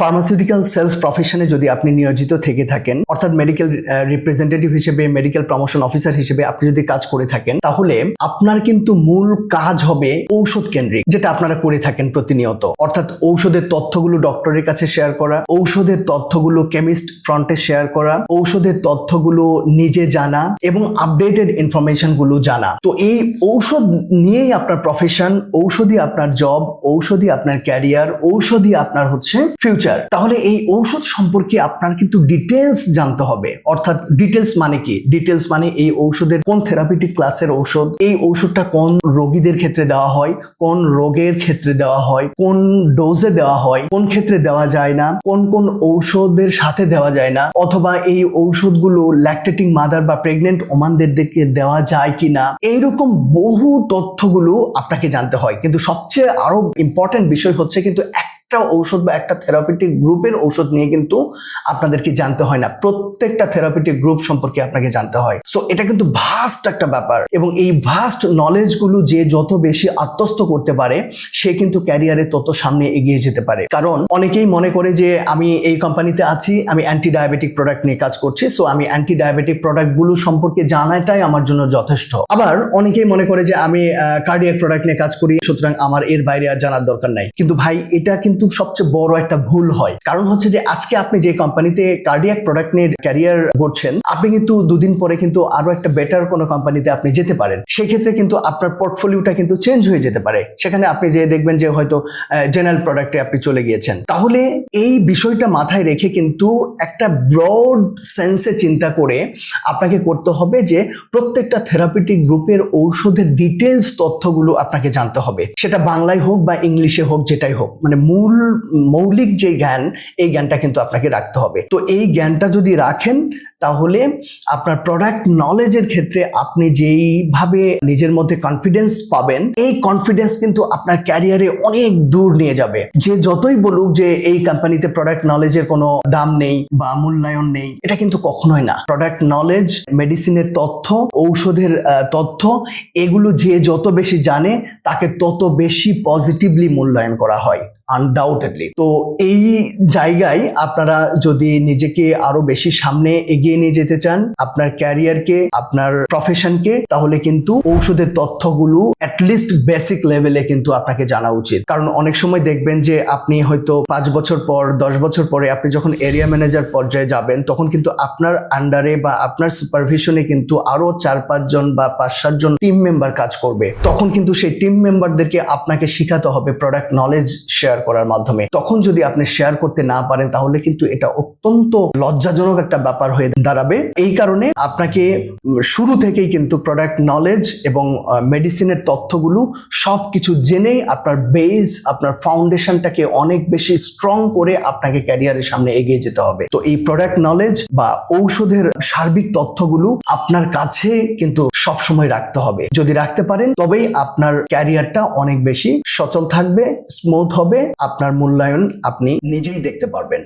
Pharmaceutical sales প্রফেশনে যদি আপনি নিয়োজিত থেকে থাকেন, অর্থাৎ মেডিকেল রিপ্রেজেন্টেটিভ হিসেবে মেডিকেল প্রমোশন অফিসার হিসেবে আপনি যদি কাজ করে থাকেন, তাহলে আপনার কিন্তু মূল কাজ হবে ঔষধ কেন্দ্রিক, যেটা আপনারা করে থাকেন প্রতিনিয়ত। অর্থাৎ ঔষধের তথ্যগুলো ডক্টরের কাছে শেয়ার করা, ঔষধের তথ্যগুলো কেমিস্ট ফ্রন্টে শেয়ার করা, ঔষধের তথ্যগুলো নিজে জানা এবং আপডেটেড ইনফরমেশনগুলো জানা। তো এই ঔষধ নিয়েই আপনার প্রফেশন ঔষধই আপনার জব ঔষধই আপনার ক্যারিয়ার ঔষধই আপনার হচ্ছে ফিউচার তাহলে এই ঔষধ সম্পর্কে আপনার কিন্তু ডিটেলস জানতে হবে। অর্থাৎ ডিটেলস মানে কি? ডিটেলস মানে এই ঔষধের কোন থেরাপিটিক ক্লাসের ঔষধ, এই ঔষধটা কোন রোগীদের ক্ষেত্রে দেওয়া হয়, কোন রোগের ক্ষেত্রে দেওয়া হয়, কোন ডোজে দেওয়া হয়, কোন ক্ষেত্রে দেওয়া যায় না, কোন কোন ঔষধের সাথে দেওয়া যায় না, অথবা এই ঔষধগুলো ল্যাকটেটিং মাদার বা প্রেগনেন্ট ওমানদেরকে দেওয়া যায় কিনা, এইরকম বহু তথ্যগুলো আপনাকে জানতে হয়। কিন্তু সবচেয়ে আরও ইম্পর্টেন্ট বিষয় হচ্ছে কিন্তু একটা ঔষধ বা একটা থেরাপিটিক গ্রুপের ঔষধ নিয়ে কিন্তু আপনাদেরকে জানতে হয় না। প্রত্যেকটা থেরাপিটিক গ্রুপ সম্পর্কে আপনাকে জানতে হয়। সো এটা কিন্তু ভাস্ট একটা ব্যাপার এবং এই ভাস্ট নলেজগুলো যে যত বেশি আত্মস্থ করতে পারে, সে কিন্তু ক্যারিয়ারে তত সামনে এগিয়ে যেতে পারে। কারণ অনেকেই মনে করে যে, আমি এই কোম্পানিতে আছি, আমি অ্যান্টি ডায়াবেটিক প্রোডাক্ট নিয়ে কাজ করছি সো আমি অ্যান্টি ডায়াবেটিক প্রোডাক্টগুলো সম্পর্কে জানাটাই আমার জন্য যথেষ্ট। আবার অনেকেই মনে করে যে, আমি কার্ডিয়াক প্রোডাক্ট নিয়ে কাজ করি, সুতরাং আমার এর বাইরে আর জানার দরকার নাই। কিন্তু ভাই, এটা কিন্তু সবচেয়ে বড় একটা ভুল হয়। কারণ হচ্ছে যে আজকে আপনি যে কোম্পানিতে কার্ডিয়াক প্রোডাক্ট নিয়ে ক্যারিয়ার করছেন আপনি কিন্তু দুদিন পরে কিন্তু আরও একটা বেটার কোনো কোম্পানিতে আপনি যেতে পারেন। সেক্ষেত্রে কিন্তু আপনার পোর্টফোলিওটা কিন্তু চেঞ্জ হয়ে যেতে পারে। সেখানে আপনি যে দেখবেন যে হয়তো জেনারেল প্রোডাক্টে আপনি চলে গিয়েছেন। তাহলে এই বিষয়টা মাথায় রেখে কিন্তু একটা ব্রড সেন্সে চিন্তা করে আপনাকে করতে হবে যে প্রত্যেকটা থেরাপিটিক গ্রুপের ঔষধের ডিটেলস তথ্যগুলো আপনাকে জানতে হবে। সেটা বাংলায় হোক বা ইংলিশে হোক, যেটাই হোক মানে মূল মৌলিক যে জ্ঞান, এই জ্ঞানটা কিন্তু আপনাকে রাখতে হবে। তো এই জ্ঞানটা যদি রাখেন, তাহলে আপনার প্রোডাক্ট নলেজের ক্ষেত্রে আপনি যেইভাবে নিজের মধ্যে কনফিডেন্স পাবেন, এই কনফিডেন্স কিন্তু আপনার ক্যারিয়ারে অনেক দূর নিয়ে যাবে। যে যতই বলুক যে এই কোম্পানিতে প্রোডাক্ট নলেজের কোনো দাম নেই বা মূল্যায়ন নেই, এটা কিন্তু কখনোই না। প্রোডাক্ট নলেজ মেডিসিনের তথ্য, ঔষধের তথ্য, এগুলো যে যত বেশি জানে, তাকে তত বেশি পজিটিভলি মূল্যায়ন করা হয়। আনডাউটেডলি তো এই জায়গায় আপনারা যদি নিজেকে আরও বেশি সামনে এগিয়ে নিয়ে যেতে চান, আপনার ক্যারিয়ারকে আপনার প্রফেশনকে তাহলে কিন্তু ঔষধের তথ্যগুলো অ্যাটলিস্ট বেসিক লেভেলে কিন্তু আপনাকে জানা উচিত। কারণ অনেক সময় দেখবেন যে আপনি হয়তো পাঁচ বছর পর, দশ বছর পরে আপনি যখন এরিয়া ম্যানেজার পর্যায়ে যাবেন, তখন কিন্তু আপনার আন্ডারে বা আপনার সুপারভিশনে কিন্তু আরও চার পাঁচজন বা পাঁচ সাতজন টিম মেম্বার কাজ করবে। তখন কিন্তু সেই টিম মেম্বারদেরকে আপনাকে শিখাতে হবে প্রোডাক্ট নলেজ শেয়ার করার মাধ্যমে। তখন যদি আপনি শেয়ার করতে না পারেন, তাহলে কিন্তু এটা অত্যন্ত লজ্জাজনক একটা ব্যাপার হয়ে দাঁড়াবে। এই কারণে আপনাকে শুরু থেকেই কিন্তু প্রোডাক্ট নলেজ এবং মেডিসিনের তথ্যগুলো সব কিছু জেনেই আপনার বেস আপনার ফাউন্ডেশনটাকে অনেক বেশি স্ট্রং করে আপনাকে ক্যারিয়ারের সামনে এগিয়ে যেতে হবে। তো এই প্রোডাক্ট নলেজ বা ঔষধের সার্বিক তথ্যগুলো আপনার কাছে কিন্তু সব সময় রাখতে হবে। যদি রাখতে পারেন, তবেই আপনার ক্যারিয়ারটা অনেক বেশি সচল থাকবে স্মুথ হবে। আপনার মূল্যায়ন আপনি নিজেই দেখতে পারবেন।